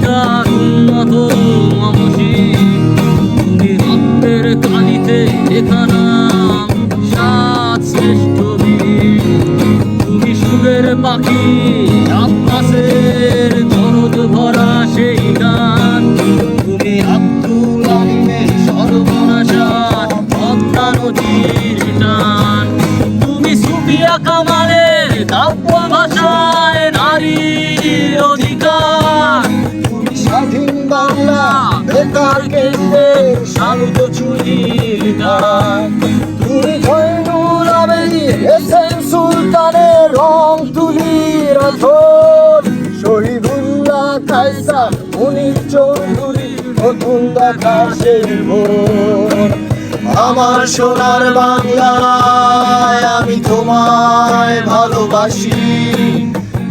কবিতার উন্নত মামসী। তুমি রক্তের কালিতে পাখি আব্বাসের বাংলা বেকার কেন্দ্রের শান্ত চুরির গান তুমি জয়নুল আবেদিন এস সুলতানের রং তুলির আথর শহীদুল্লাহ কাইসার মুনির চৌধুরী নতুন দেখা সেই আমার সোনার বাংলায় আমি তোমায় ভালোবাসি।